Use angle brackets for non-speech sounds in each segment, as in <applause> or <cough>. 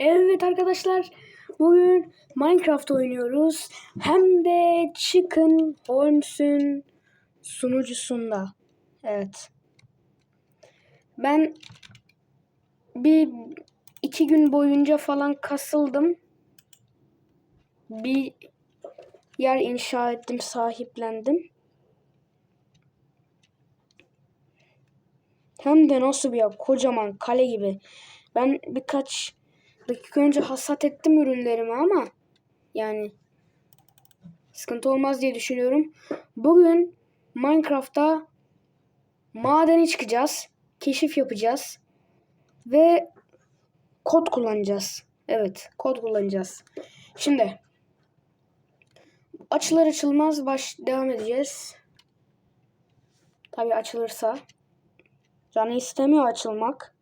Evet arkadaşlar bugün Minecraft oynuyoruz. Hem de Chicken Holmes'un sunucusunda. Evet. Ben bir iki gün boyunca falan kasıldım. Bir yer inşa ettim, sahiplendim. Hem de nasıl bir yer? Kocaman kale gibi. Ben birkaç dakika önce hasat ettim ürünlerimi ama yani sıkıntı olmaz diye düşünüyorum. Bugün Minecraft'ta madene çıkacağız. Keşif yapacağız. Ve kod kullanacağız. Evet, kod kullanacağız. Şimdi açılır açılmaz baş devam edeceğiz. Tabii açılırsa. Canı istemiyor açılmak.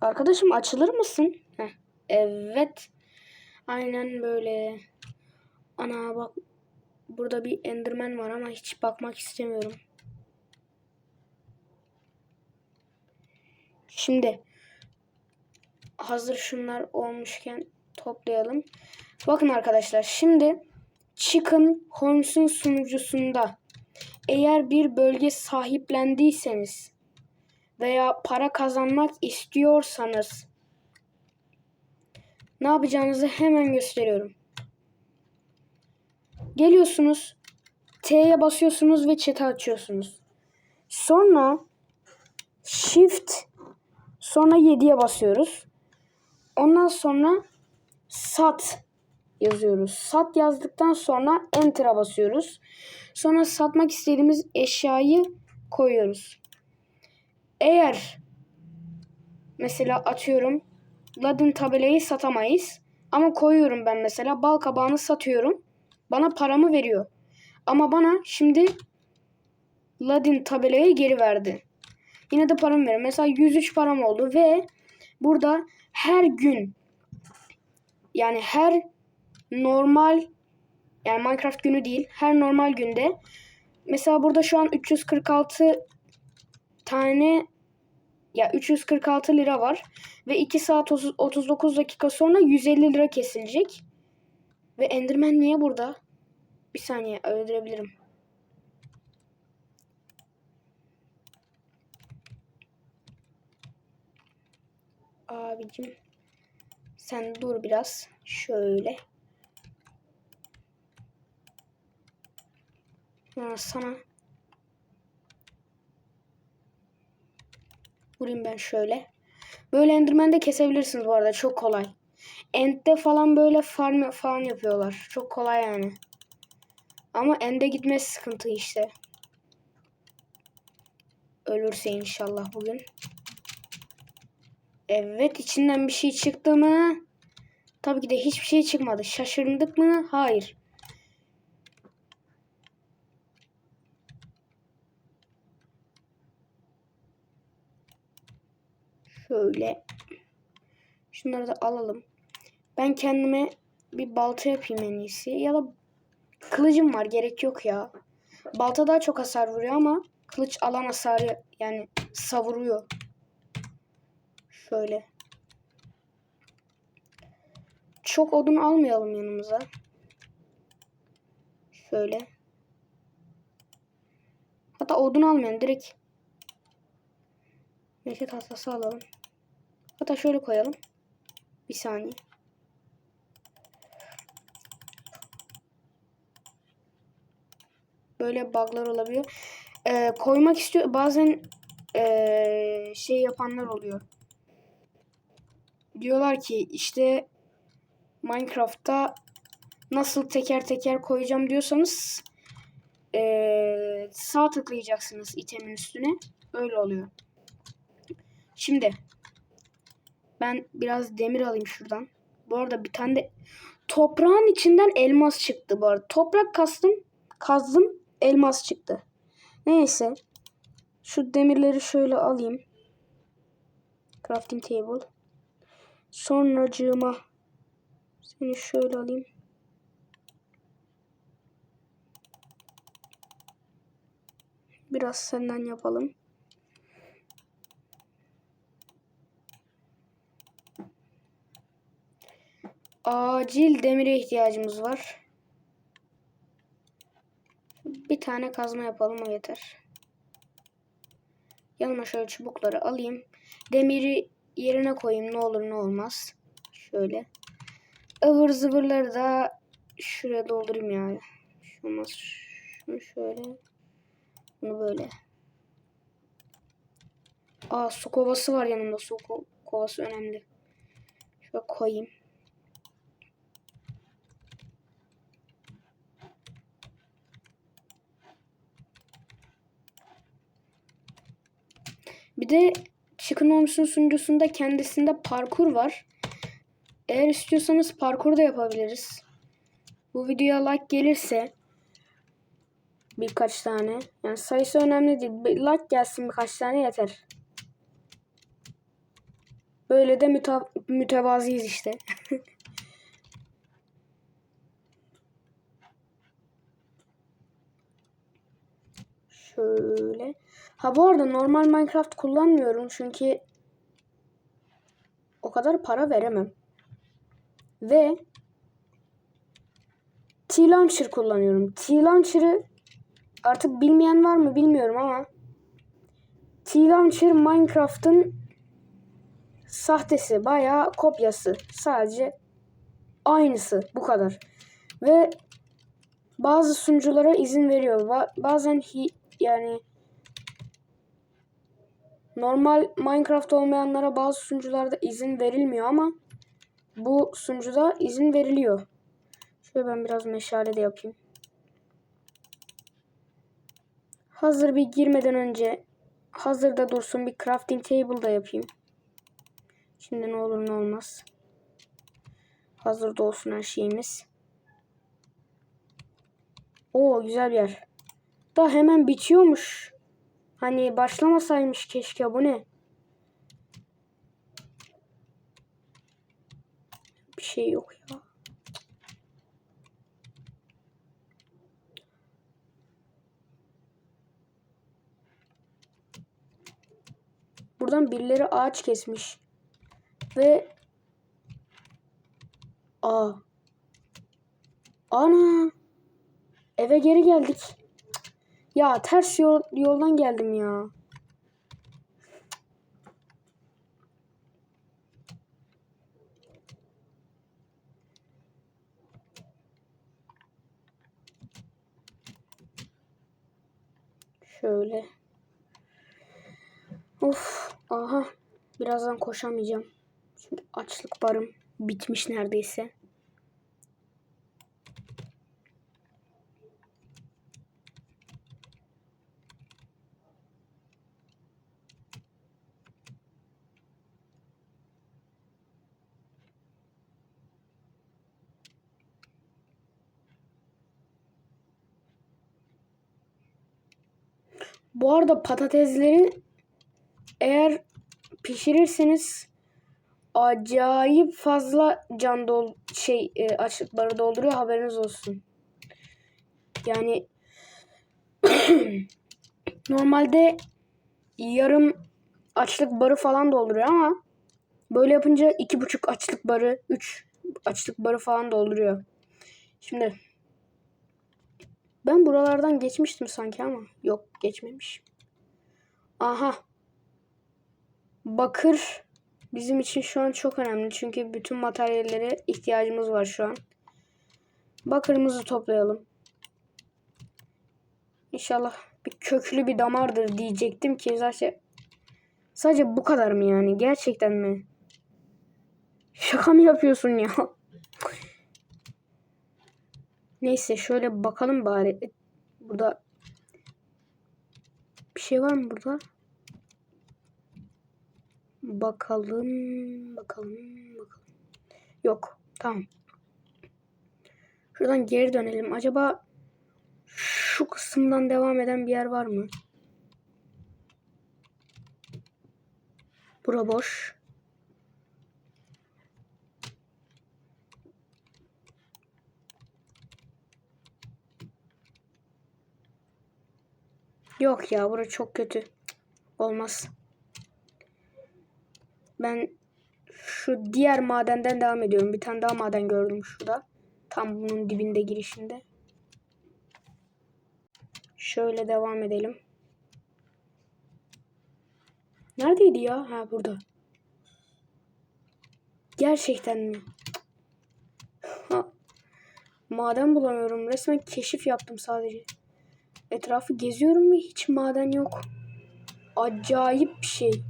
Arkadaşım açılır mısın? Heh, evet. Aynen böyle. Ana bak. Burada bir enderman var ama hiç bakmak istemiyorum. Şimdi hazır şunlar olmuşken toplayalım. Bakın arkadaşlar şimdi Chicken Holmes'un sunucusunda eğer bir bölge sahiplendiyseniz veya para kazanmak istiyorsanız ne yapacağınızı hemen gösteriyorum. Geliyorsunuz, T'ye basıyorsunuz ve chat'i açıyorsunuz. Sonra Shift sonra 7'ye basıyoruz. Ondan sonra sat yazıyoruz. Sat yazdıktan sonra enter'a basıyoruz. Sonra satmak istediğimiz eşyayı koyuyoruz. Eğer mesela atıyorum ladin tabelayı satamayız ama koyuyorum ben mesela bal kabağını satıyorum. Bana paramı veriyor. Ama bana şimdi ladin tabelayı geri verdi. Yine de paramı veriyor. Mesela 103 param oldu ve burada her gün yani her normal yani Minecraft günü değil her normal günde mesela burada şu an 346 tane ya 346 lira var ve 2 saat 30, 39 dakika sonra 150 lira kesilecek. Ve Enderman niye burada? Bir saniye öldürebilirim. Abicim sen dur biraz. Şöyle. Ha, sana Vurayım ben şöyle. Böyle Enderman de kesebilirsiniz bu arada. Çok kolay. End'de falan böyle farm falan yapıyorlar. Çok kolay yani. Ama End'e gitmesi sıkıntı işte. Ölürse inşallah bugün. Evet içinden bir şey çıktı mı? Tabii ki de hiçbir şey çıkmadı. Şaşırdık mı? Hayır. Şöyle. Şunları da alalım. Ben kendime bir balta yapayım en iyisi. Ya da kılıcım var. Gerek yok ya. Balta daha çok hasar vuruyor ama kılıç alan hasarı yani savuruyor. Şöyle. Çok odun almayalım yanımıza. Şöyle. Hatta odun almayalım. Direkt Meşe tahtası alalım. Hatta şöyle koyalım. Bir saniye. Böyle bug'lar olabiliyor. Ee, koymak istiyor. Bazen ee, şey yapanlar oluyor. Diyorlar ki işte Minecraft'ta nasıl teker teker koyacağım diyorsanız ee, sağ tıklayacaksınız itemin üstüne. Öyle oluyor. Şimdi ben biraz demir alayım şuradan. Bu arada bir tane de toprağın içinden elmas çıktı bu arada. Toprak kastım, kazdım, elmas çıktı. Neyse. Şu demirleri şöyle alayım. Crafting table. Sonracığıma seni şöyle alayım. Biraz senden yapalım. Acil demire ihtiyacımız var. Bir tane kazma yapalım o yeter. Yanıma şöyle çubukları alayım. Demiri yerine koyayım ne olur ne olmaz. Şöyle. ıvır zıvırları da şuraya doldurayım ya. Şu olmaz. Şunu şöyle. Bunu böyle. Aa su kovası var yanımda. Su ko- kovası önemli. Şöyle koyayım. Bir de Chicken Homes'un sunucusunda kendisinde parkur var. Eğer istiyorsanız parkur da yapabiliriz. Bu videoya like gelirse birkaç tane. Yani sayısı önemli değil. Bir like gelsin birkaç tane yeter. Böyle de müte mütevazıyız işte. <laughs> Şöyle. Ha bu arada normal Minecraft kullanmıyorum çünkü o kadar para veremem. Ve T-Launcher kullanıyorum. T-Launcher'ı artık bilmeyen var mı bilmiyorum ama T-Launcher Minecraft'ın sahtesi, bayağı kopyası. Sadece aynısı bu kadar. Ve bazı sunuculara izin veriyor. Ba- bazen hi- yani normal Minecraft olmayanlara bazı sunucularda izin verilmiyor ama bu sunucuda izin veriliyor. Şöyle ben biraz meşale de yapayım. Hazır bir girmeden önce hazırda dursun bir crafting table da yapayım. Şimdi ne olur ne olmaz. Hazırda olsun her şeyimiz. Oo güzel bir yer. Da hemen bitiyormuş. Hani başlamasaymış keşke bu ne? Bir şey yok ya. Buradan birileri ağaç kesmiş. Ve Aa. Ana. Eve geri geldik. Ya ters yol, yoldan geldim ya. Şöyle. Of. Aha. Birazdan koşamayacağım. Çünkü açlık barım bitmiş neredeyse. Bu arada patatesleri eğer pişirirseniz acayip fazla can dol şey e, açlıkları dolduruyor haberiniz olsun. Yani <clears throat> normalde yarım açlık barı falan dolduruyor ama böyle yapınca iki buçuk açlık barı, üç açlık barı falan dolduruyor. Şimdi ben buralardan geçmiştim sanki ama yok geçmemiş. Aha. Bakır bizim için şu an çok önemli. Çünkü bütün materyallere ihtiyacımız var şu an. Bakırımızı toplayalım. İnşallah bir köklü bir damardır diyecektim ki sadece sadece bu kadar mı yani? Gerçekten mi? Şaka mı yapıyorsun ya? <laughs> Neyse şöyle bakalım bari. Burada bir şey var mı burada? Bakalım, bakalım, bakalım. Yok, tamam. Şuradan geri dönelim. Acaba şu kısımdan devam eden bir yer var mı? Bura boş. Yok ya bura çok kötü. Olmaz. Ben Şu diğer madenden devam ediyorum. Bir tane daha maden gördüm şurada. Tam bunun dibinde girişinde. Şöyle devam edelim. Neredeydi ya? Ha burada. Gerçekten mi? Ha. Maden bulamıyorum. Resmen keşif yaptım sadece. Etrafı geziyorum ve hiç maden yok. Acayip bir şey.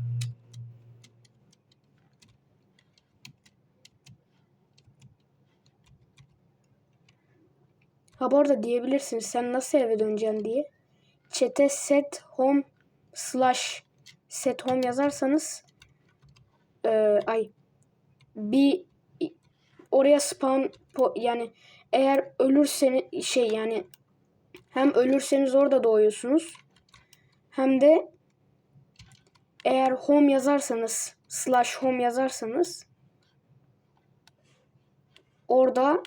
Ha bu arada diyebilirsiniz sen nasıl eve döneceksin diye. Chat'e set home slash set home yazarsanız eee, ay bir oraya spawn yani eğer ölürseniz şey yani hem ölürseniz orada doğuyorsunuz hem de eğer home yazarsanız slash home yazarsanız orada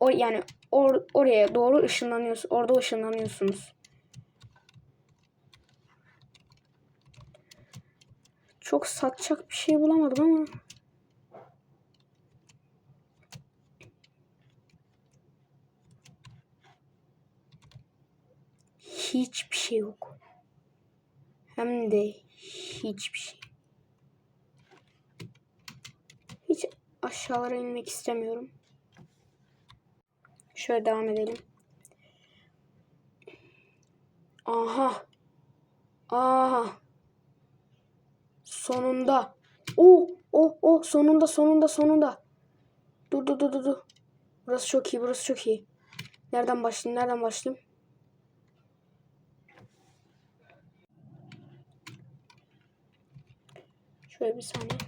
o yani or, oraya doğru ışınlanıyorsunuz. Orada ışınlanıyorsunuz. Çok satacak bir şey bulamadım ama. Hiçbir şey yok. Hem de hiçbir şey. Hiç aşağılara inmek istemiyorum. Şöyle devam edelim. Aha. Aha. Sonunda. Oh, oh, oh, sonunda, sonunda, sonunda. Dur, dur, dur, dur. Burası çok iyi, burası çok iyi. Nereden başlayayım, nereden başlayayım? Şöyle bir saniye.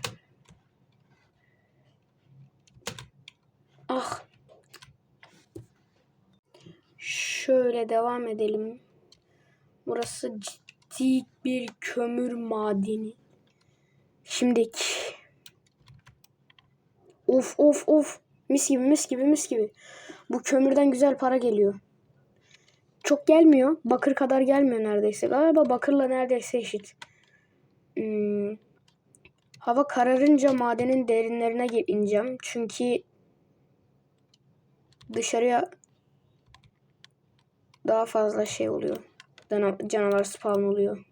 Ah. Şöyle devam edelim. Burası ciddi bir kömür madeni. Şimdiki. Of of of. Mis gibi mis gibi mis gibi. Bu kömürden güzel para geliyor. Çok gelmiyor. Bakır kadar gelmiyor neredeyse. Galiba bakırla neredeyse eşit. Hmm. Hava kararınca madenin derinlerine ineceğim. Çünkü dışarıya daha fazla şey oluyor. Cana- Canavar spawn oluyor.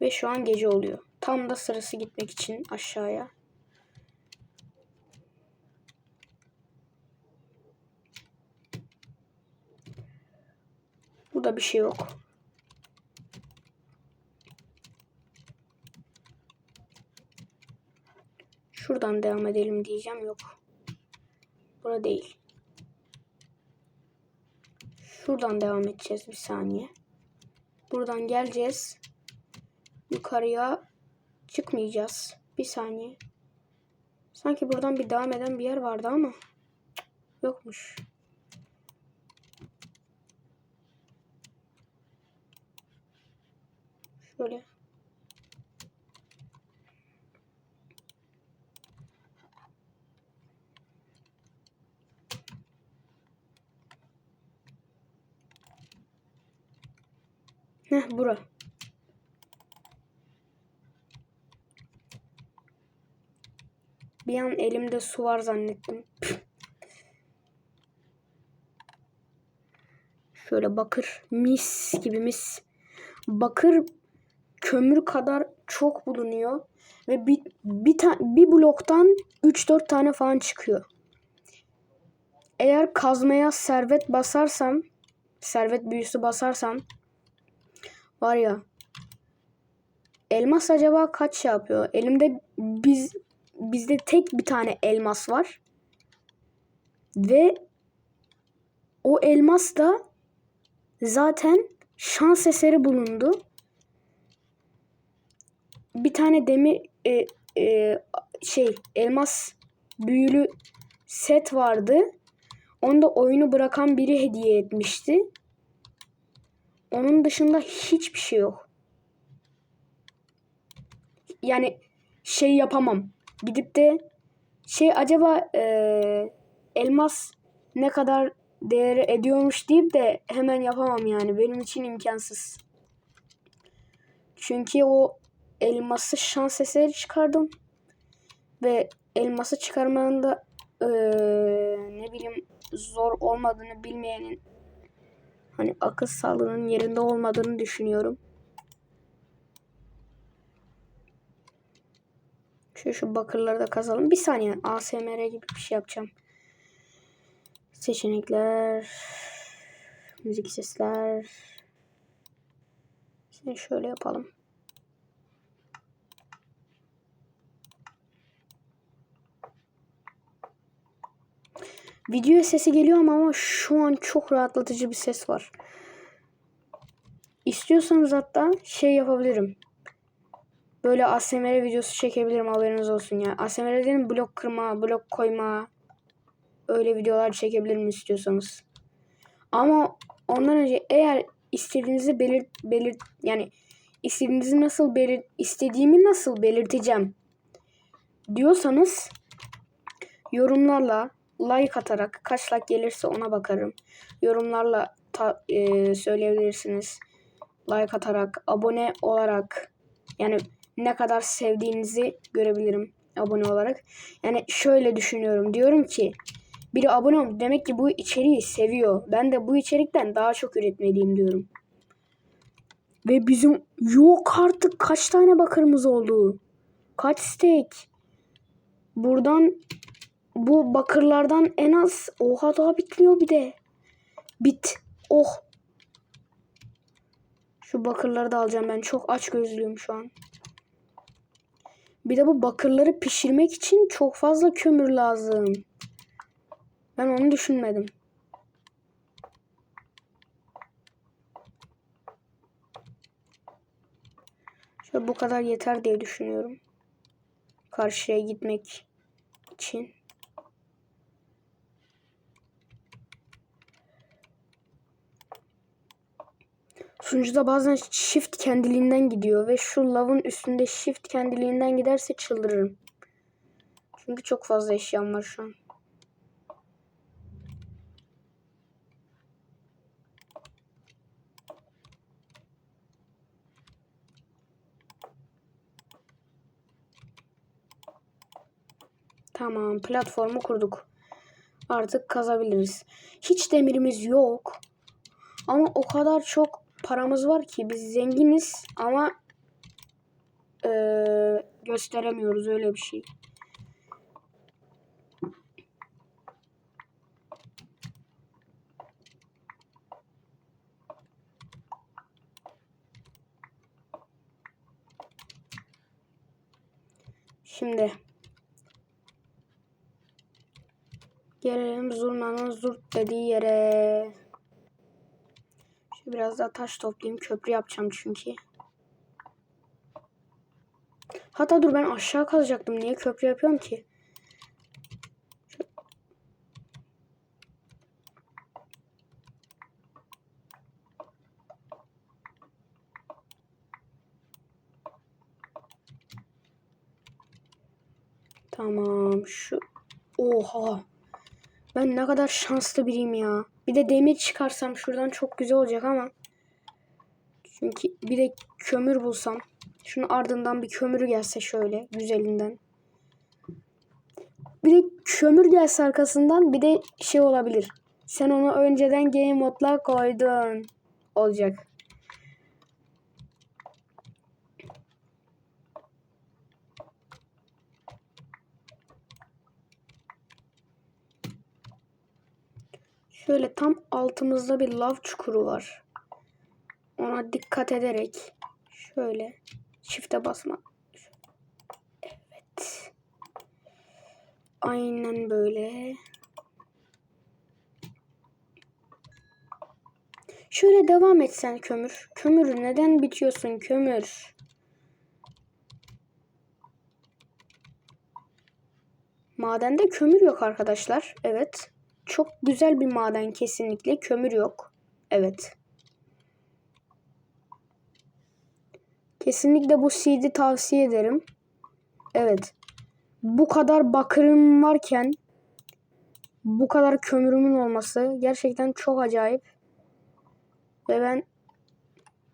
Ve şu an gece oluyor. Tam da sırası gitmek için aşağıya. Burada bir şey yok. Şuradan devam edelim diyeceğim yok. Bura değil. Şuradan devam edeceğiz bir saniye. Buradan geleceğiz. Yukarıya çıkmayacağız. Bir saniye. Sanki buradan bir devam eden bir yer vardı ama yokmuş. Şöyle. Heh bura. Bir an elimde su var zannettim. Şöyle bakır mis gibi mis. Bakır kömür kadar çok bulunuyor ve bir bir, ta- bir bloktan 3-4 tane falan çıkıyor. Eğer kazmaya servet basarsam, servet büyüsü basarsam var ya elmas acaba kaç şey yapıyor? Elimde biz bizde tek bir tane elmas var. Ve o elmas da zaten şans eseri bulundu. Bir tane demir e, e, şey elmas büyülü set vardı. Onu da oyunu bırakan biri hediye etmişti. Onun dışında hiçbir şey yok. Yani şey yapamam. Gidip de şey acaba eee, elmas ne kadar değeri ediyormuş deyip de hemen yapamam yani. Benim için imkansız. Çünkü o elması şans eseri çıkardım. Ve elması çıkarmanın da eee, ne bileyim zor olmadığını bilmeyenin hani akıl sağlığının yerinde olmadığını düşünüyorum. Şu şu bakırları da kazalım. Bir saniye ASMR gibi bir şey yapacağım. Seçenekler. Müzik sesler. Şimdi şöyle yapalım. Video sesi geliyor ama, ama şu an çok rahatlatıcı bir ses var. İstiyorsanız hatta şey yapabilirim. Böyle ASMR videosu çekebilirim haberiniz olsun ya. ASMR dedim blok kırma, blok koyma. Öyle videolar çekebilirim istiyorsanız. Ama ondan önce eğer istediğinizi belirt belirt yani istediğinizi nasıl belirt istediğimi nasıl belirteceğim diyorsanız yorumlarla like atarak kaç like gelirse ona bakarım. Yorumlarla ta- e, söyleyebilirsiniz. Like atarak, abone olarak yani ne kadar sevdiğinizi görebilirim abone olarak. Yani şöyle düşünüyorum. Diyorum ki biri abone olmuş. Demek ki bu içeriği seviyor. Ben de bu içerikten daha çok üretmeliyim diyorum. Ve bizim yok artık kaç tane bakırımız oldu. Kaç steak. Buradan bu bakırlardan en az oha daha bitmiyor bir de. Bit. Oh. Şu bakırları da alacağım ben. Çok aç gözlüyüm şu an. Bir de bu bakırları pişirmek için çok fazla kömür lazım. Ben onu düşünmedim. Şöyle bu kadar yeter diye düşünüyorum. Karşıya gitmek için. Sunucuda bazen shift kendiliğinden gidiyor ve şu lavın üstünde shift kendiliğinden giderse çıldırırım. Çünkü çok fazla eşyam var şu an. Tamam, platformu kurduk. Artık kazabiliriz. Hiç demirimiz yok. Ama o kadar çok paramız var ki biz zenginiz ama eee, gösteremiyoruz öyle bir şey. Şimdi gelelim zurnanın zurt dediği yere. Biraz daha taş toplayayım. Köprü yapacağım çünkü. Hatta dur ben aşağı kazacaktım. Niye köprü yapıyorum ki? Tamam şu oha ben ne kadar şanslı biriyim ya. Bir de demir çıkarsam şuradan çok güzel olacak ama. Çünkü bir de kömür bulsam. Şunun ardından bir kömürü gelse şöyle güzelinden. Bir de kömür gelse arkasından bir de şey olabilir. Sen onu önceden game modla koydun. Olacak. Şöyle tam altımızda bir lav çukuru var. Ona dikkat ederek şöyle çifte basma. Evet. Aynen böyle. Şöyle devam etsen kömür. Kömür neden bitiyorsun kömür? Madende kömür yok arkadaşlar. Evet. Çok güzel bir maden kesinlikle. Kömür yok. Evet. Kesinlikle bu seed'i tavsiye ederim. Evet. Bu kadar bakırım varken bu kadar kömürümün olması gerçekten çok acayip. Ve ben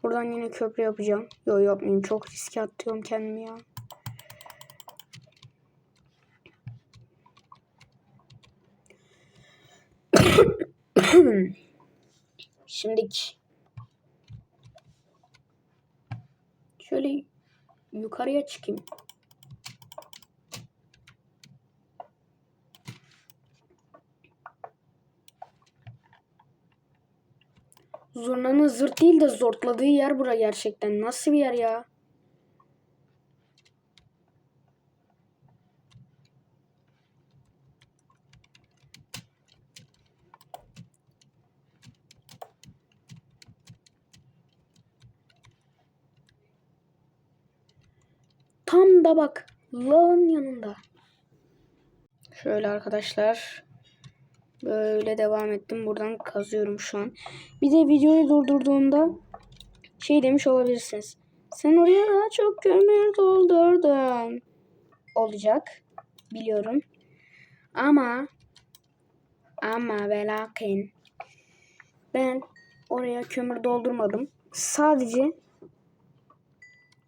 Buradan yine köprü yapacağım. Yok yapmayayım. Çok riske atıyorum kendimi ya. Şimdiki şöyle yukarıya çıkayım. Zurnanın zırt değil de zortladığı yer bura gerçekten. Nasıl bir yer ya? Tam da bak. Lağın yanında. Şöyle arkadaşlar. Böyle devam ettim. Buradan kazıyorum şu an. Bir de videoyu durdurduğumda şey demiş olabilirsiniz. Sen oraya daha çok kömür doldurdun. Olacak. Biliyorum. Ama ama ve lakin ben oraya kömür doldurmadım. Sadece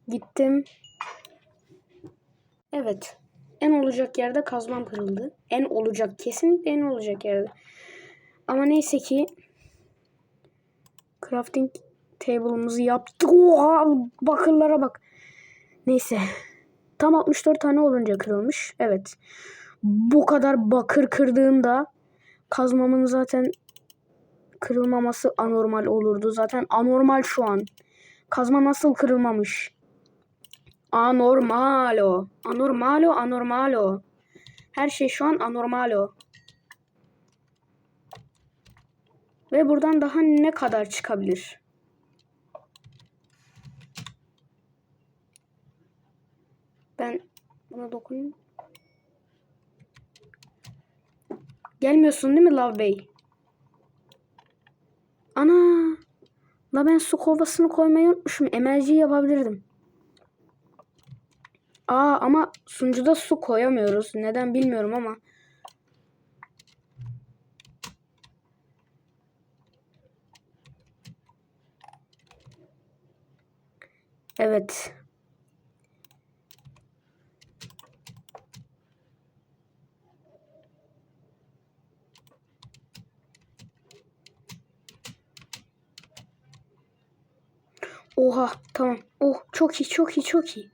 gittim. Evet. En olacak yerde kazmam kırıldı. En olacak. Kesinlikle en olacak yerde. Ama neyse ki crafting table'ımızı yaptık. Oha bakırlara bak. Neyse. Tam 64 tane olunca kırılmış. Evet. Bu kadar bakır kırdığımda kazmamın zaten kırılmaması anormal olurdu. Zaten anormal şu an. Kazma nasıl kırılmamış? Anormalo. Anormalo, anormalo. Her şey şu an anormalo. Ve buradan daha ne kadar çıkabilir? Ben buna dokunayım. Gelmiyorsun değil mi Love Bey? Ana! La ben su kovasını koymayı unutmuşum. Emerci yapabilirdim. Aa ama sunucuda su koyamıyoruz. Neden bilmiyorum ama. Evet. Oha tamam. Oh çok iyi çok iyi çok iyi.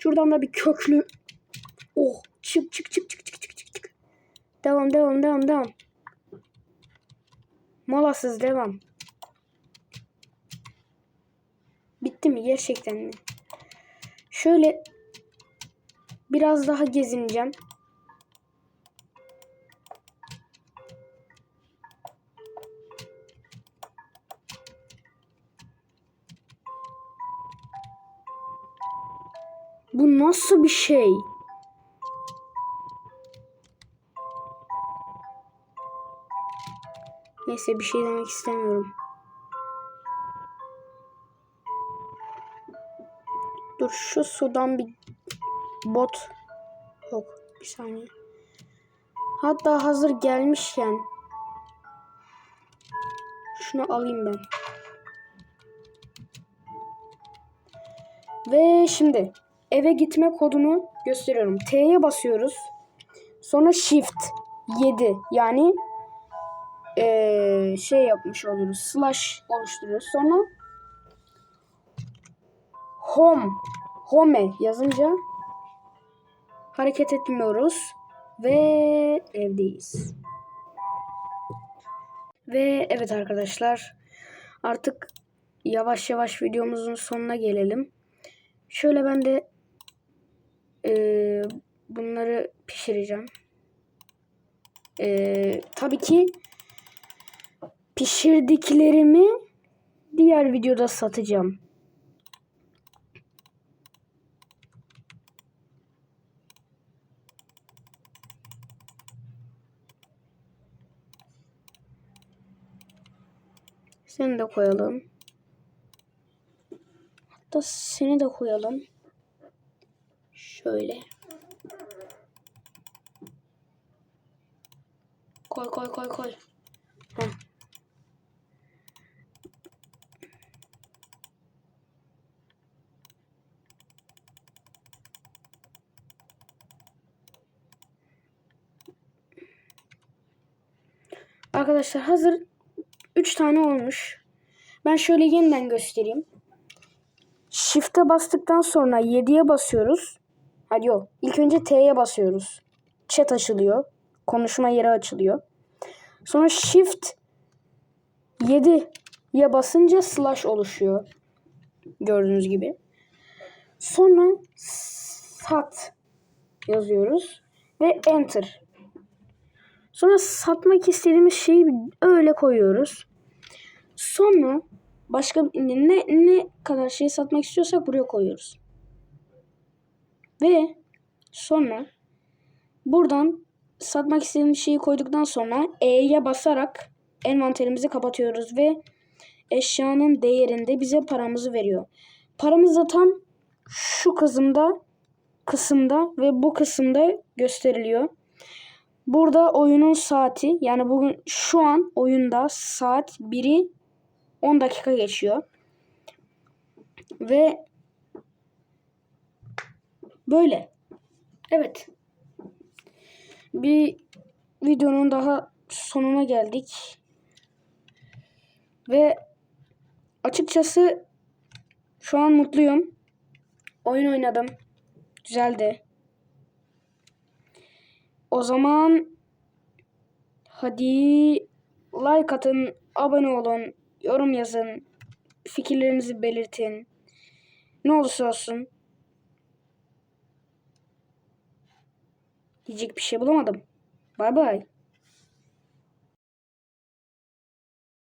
Şuradan da bir köklü. Oh çık çık çık çık çık çık çık çık. Devam devam devam devam. Molasız devam. Bitti mi gerçekten mi? Şöyle biraz daha gezineceğim. Bu nasıl bir şey? Neyse bir şey demek istemiyorum. Dur şu sudan bir bot yok bir saniye. Hatta hazır gelmişken şunu alayım ben. Ve şimdi eve gitme kodunu gösteriyorum. T'ye basıyoruz. Sonra Shift 7 yani ee, şey yapmış oluruz. Slash oluşturuyoruz. Sonra Home Home yazınca hareket etmiyoruz ve evdeyiz. Ve evet arkadaşlar artık yavaş yavaş videomuzun sonuna gelelim. Şöyle ben de e, bunları pişireceğim. E, tabii ki pişirdiklerimi diğer videoda satacağım. Seni de koyalım. Hatta seni de koyalım. Şöyle. Koy koy koy koy. Heh. Arkadaşlar hazır 3 tane olmuş. Ben şöyle yeniden göstereyim. Shift'e bastıktan sonra 7'ye basıyoruz. Hadi yok. İlk önce T'ye basıyoruz. Chat açılıyor. Konuşma yeri açılıyor. Sonra Shift 7'ye basınca slash oluşuyor. Gördüğünüz gibi. Sonra sat yazıyoruz ve enter. Sonra satmak istediğimiz şeyi öyle koyuyoruz. Sonra başka ne ne kadar şey satmak istiyorsak buraya koyuyoruz. Ve sonra buradan satmak istediğimiz şeyi koyduktan sonra E'ye basarak envanterimizi kapatıyoruz ve eşyanın değerinde bize paramızı veriyor. Paramız da tam şu kısımda kısımda ve bu kısımda gösteriliyor. Burada oyunun saati yani bugün şu an oyunda saat 1'i 10 dakika geçiyor. Ve böyle. Evet. Bir videonun daha sonuna geldik. Ve açıkçası şu an mutluyum. Oyun oynadım. Güzeldi. O zaman hadi like atın, abone olun, yorum yazın, fikirlerinizi belirtin. Ne olursa olsun. Diyecek bir şey bulamadım. Bay bay.